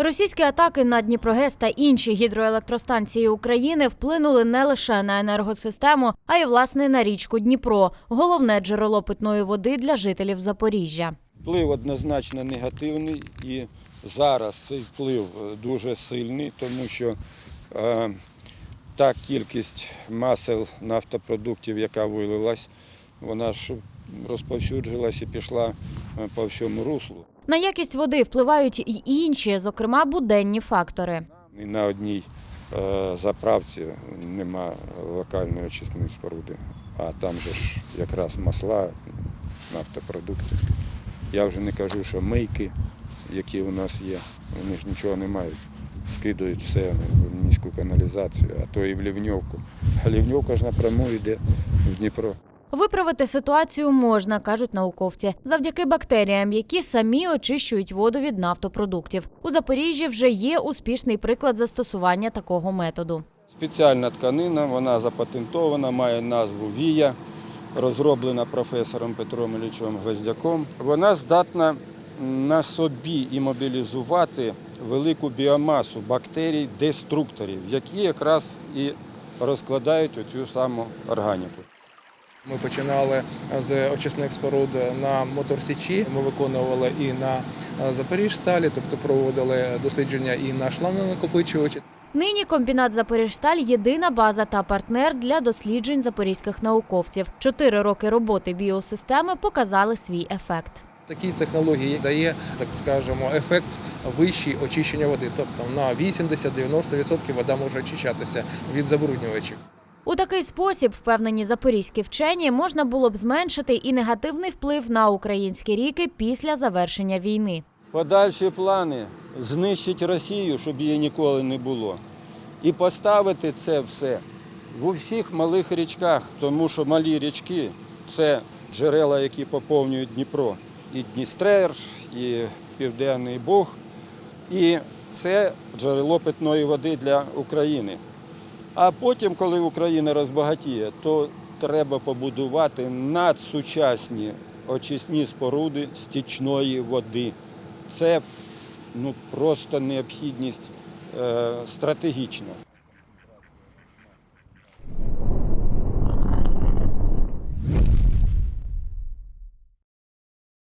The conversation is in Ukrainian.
Російські атаки на Дніпрогес та інші гідроелектростанції України вплинули не лише на енергосистему, а й власне на річку Дніпро, головне джерело питної води для жителів Запоріжжя. Вплив однозначно негативний і зараз цей вплив дуже сильний, тому що е, та кількість масел нафтопродуктів, яка вилилась, вона ж розповсюджилась і пішла е, по всьому руслу. На якість води впливають й інші, зокрема буденні фактори. І на одній е, заправці нема локальної очисної споруди, а там же ж якраз масла, нафтопродукти. Я вже не кажу, що мийки, які у нас є, вони ж нічого не мають. Скидують все в міську каналізацію, а то і в лівньовку. А лівньовка ж напряму йде в Дніпро. Виправити ситуацію можна, кажуть науковці, завдяки бактеріям, які самі очищують воду від нафтопродуктів. У Запоріжжі вже є успішний приклад застосування такого методу. Спеціальна тканина, вона запатентована, має назву Вія, розроблена професором Петром Іллічем Гвоздяком. Вона здатна на собі імобілізувати велику біомасу бактерій-деструкторів, які якраз і розкладають оцю саму органіку. Ми починали з очисних споруд на Моторсічі. Ми виконували і на Запоріжсталі, тобто проводили дослідження і на шланонакопичувачі. Нині комбінат Запоріжсталь єдина база та партнер для досліджень запорізьких науковців. Чотири роки роботи біосистеми показали свій ефект. Такі технології дає, так скажемо, ефект вищий очищення води. Тобто на 80-90% вода може очищатися від забруднювачів. У такий спосіб, впевнені запорізькі вчені, можна було б зменшити і негативний вплив на українські ріки після завершення війни. Подальші плани знищити Росію, щоб її ніколи не було. І поставити це все в усіх малих річках, тому що малі річки це джерела, які поповнюють Дніпро. І Дністрер, і Південний Буг. І це джерело питної води для України. А потім, коли Україна розбагатіє, то треба побудувати надсучасні очисні споруди стічної води. Це ну, просто необхідність е, стратегічна.